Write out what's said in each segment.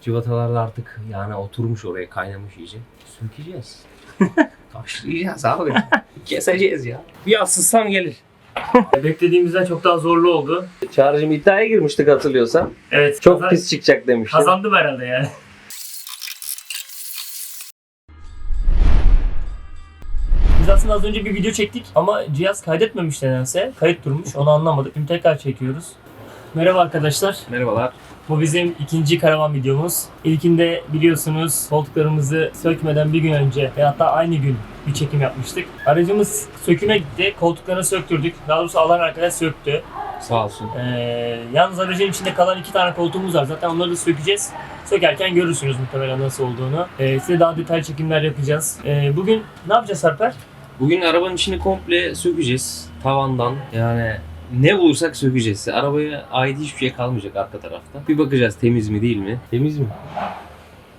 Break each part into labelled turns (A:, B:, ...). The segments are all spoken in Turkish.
A: Civatalar da artık yani oturmuş oraya kaynamış iyice. Sökeceğiz. Taşlayacağız abi. Keseceğiz ya. Bir asılsam gelir.
B: Beklediğimizden çok daha zorlu oldu.
A: Çağrı'cığım iddiaya girmiştik hatırlıyorsan.
B: Evet.
A: Çok
B: kazan-
A: pis çıkacak demiştin.
B: Kazandım herhalde yani. Biz aslında az önce bir video çektik ama cihaz kaydetmemiş nedense. Kayıt durmuş onu anlamadık. Şimdi tekrar çekiyoruz. Merhaba arkadaşlar.
A: Merhabalar.
B: Bu bizim ikinci karavan videomuz. İlkinde biliyorsunuz koltuklarımızı sökmeden bir gün önce ve hatta aynı gün bir çekim yapmıştık. Aracımız söküme gitti. Koltuklarını söktürdük. Daha doğrusu alan arkadaş söktü.
A: Sağ olsun.
B: Ee, yalnız aracın içinde kalan iki tane koltuğumuz var. Zaten onları da sökeceğiz. Sökerken görürsünüz muhtemelen nasıl olduğunu. Ee, size daha detaylı çekimler yapacağız. Ee, bugün ne yapacağız Sarper?
A: Bugün arabanın içini komple sökeceğiz. Tavandan yani ne bulursak sökeceğiz. Arabaya ait hiçbir şey kalmayacak arka tarafta. Bir bakacağız temiz mi değil mi? Temiz mi?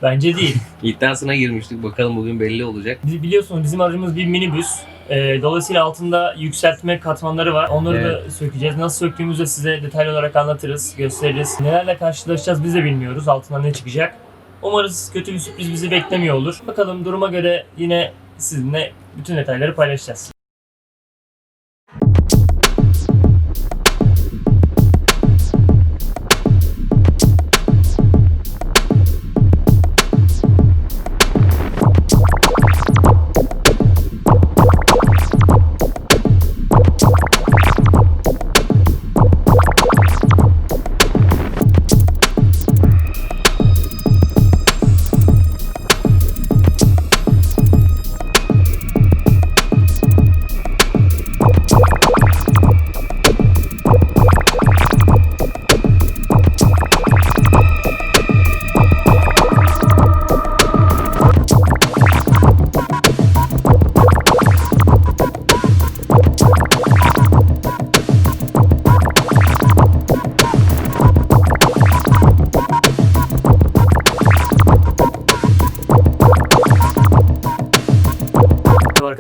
B: Bence değil.
A: İddiasına girmiştik. Bakalım bugün belli olacak.
B: Biz- Biliyorsunuz bizim aracımız bir minibüs. Ee, dolayısıyla altında yükseltme katmanları var. Onları da sökeceğiz. Nasıl söktüğümüzü de size detaylı olarak anlatırız, gösteririz. Nelerle karşılaşacağız biz de bilmiyoruz. Altından ne çıkacak. Umarız kötü bir sürpriz bizi beklemiyor olur. Bakalım duruma göre yine sizinle bütün detayları paylaşacağız.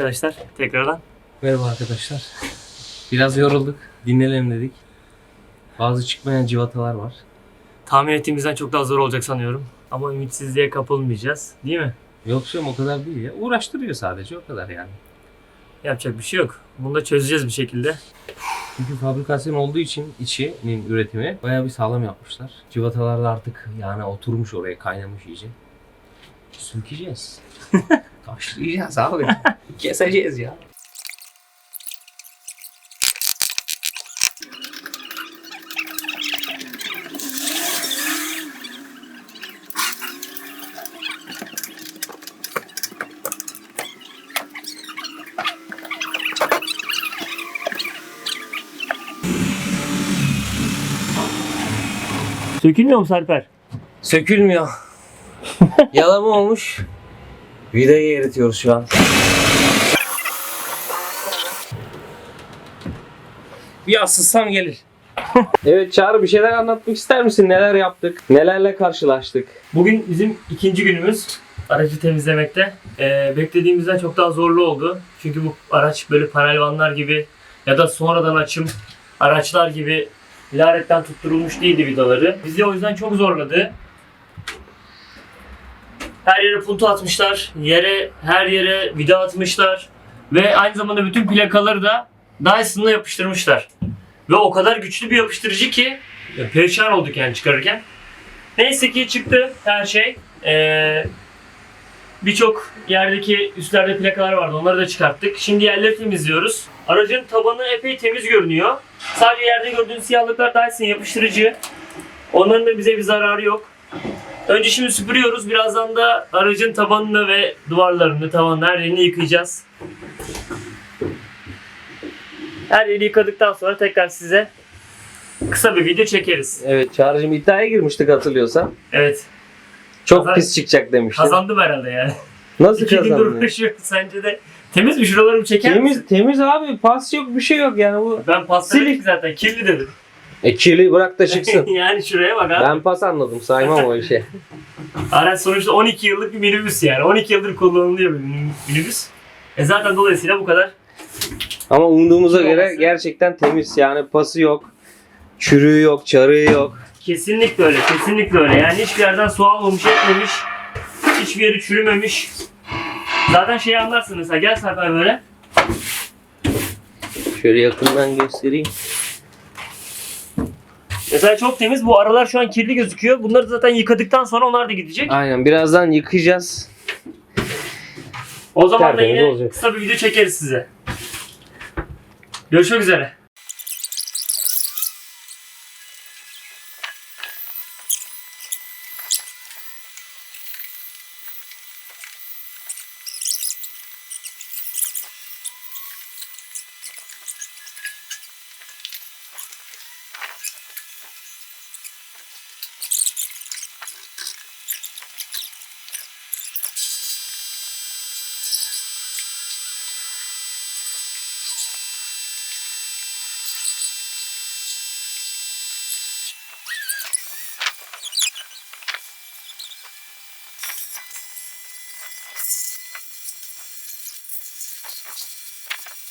B: Arkadaşlar tekrardan.
A: Merhaba arkadaşlar. Biraz yorulduk. Dinlenelim dedik. Bazı çıkmayan civatalar var.
B: Tahmin ettiğimizden çok daha zor olacak sanıyorum. Ama ümitsizliğe kapılmayacağız. Değil mi?
A: Yok canım o kadar değil ya. Uğraştırıyor sadece o kadar yani.
B: Yapacak bir şey yok. Bunu da çözeceğiz bir şekilde.
A: Çünkü fabrikasyon olduğu için içinin üretimi bayağı bir sağlam yapmışlar. Civatalar da artık yani oturmuş oraya kaynamış iyice. Sökeceğiz. Taşlayacağız abi. Keseceğiz ya.
B: Sökülmüyor mu Sarper?
A: Sökülmüyor. Yalama olmuş. Vidayı eritiyoruz şu an. Bir asılsam gelir. evet Çağrı bir şeyler anlatmak ister misin? Neler yaptık? Nelerle karşılaştık?
B: Bugün bizim ikinci günümüz aracı temizlemekte. Ee, beklediğimizden çok daha zorlu oldu. Çünkü bu araç böyle panelvanlar gibi ya da sonradan açım araçlar gibi laretten tutturulmuş değildi vidaları. Bizi o yüzden çok zorladı. Her yere puntu atmışlar. Yere, her yere vida atmışlar. Ve aynı zamanda bütün plakaları da Dyson'la yapıştırmışlar. Ve o kadar güçlü bir yapıştırıcı ki ya perişan olduk yani çıkarırken. Neyse ki çıktı her şey. Ee, Birçok yerdeki üstlerde plakalar vardı. Onları da çıkarttık. Şimdi yerleri temizliyoruz. Aracın tabanı epey temiz görünüyor. Sadece yerde gördüğün siyahlıklar Dyson yapıştırıcı. Onların da bize bir zararı yok. Önce şimdi süpürüyoruz. Birazdan da aracın tabanını ve duvarlarını, tavanını her yerini yıkayacağız. Her yeri yıkadıktan sonra tekrar size kısa bir video çekeriz.
A: Evet Çağrı'cığım iddiaya girmiştik hatırlıyorsan.
B: Evet.
A: Çok
B: Kazan-
A: pis çıkacak demiştin.
B: Kazandım herhalde yani.
A: Nasıl
B: İki gündür
A: kazandın?
B: uğraşıyorum. Sence de temiz mi? Şuralarımı çeker misin?
A: Temiz, temiz abi. Pas yok bir şey yok yani bu.
B: Ben pasteledik
A: Silik.
B: zaten. Kirli dedim.
A: E kirli bırak da çıksın.
B: yani şuraya bak abi.
A: ben pas anladım saymam o işe.
B: Araç sonuçta 12 yıllık bir minibüs yani. 12 yıldır kullanılıyor bir minibüs. E zaten dolayısıyla bu kadar.
A: Ama umduğumuza
B: Kim
A: göre
B: olması?
A: gerçekten temiz yani pası yok. Çürüğü yok, çarığı yok.
B: Kesinlikle öyle, kesinlikle öyle. Yani hiçbir yerden su almamış, etmemiş. Hiçbir yeri çürümemiş. Zaten şeyi anlarsınız. Ha, gel Serper böyle.
A: Şöyle yakından göstereyim.
B: Mesela çok temiz. Bu aralar şu an kirli gözüküyor. Bunları zaten yıkadıktan sonra onlar da gidecek.
A: Aynen birazdan yıkayacağız.
B: O zaman da
A: Tertemiz
B: yine
A: olacak.
B: kısa bir video çekeriz size. Görüşmek üzere.
A: Thank you.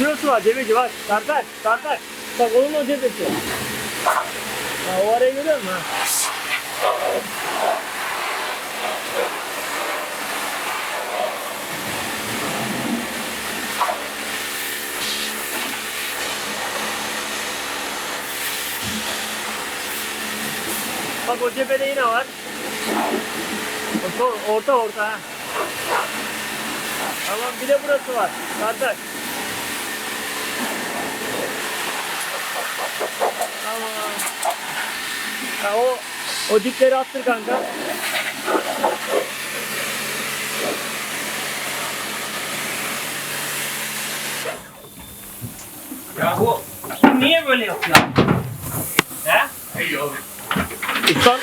B: Şurası var cebeci bak. Tartar, tartar. Bak onun o cebeci. Ha, o arayı görüyor musun? Bak o cephede yine var. Orta orta. orta ha. Tamam bir de burası var. Kardeş. Ha, o o dipleri attır kanka.
A: Ya bu niye böyle yapıyor?
B: He?
A: İyi olur.
B: Ustam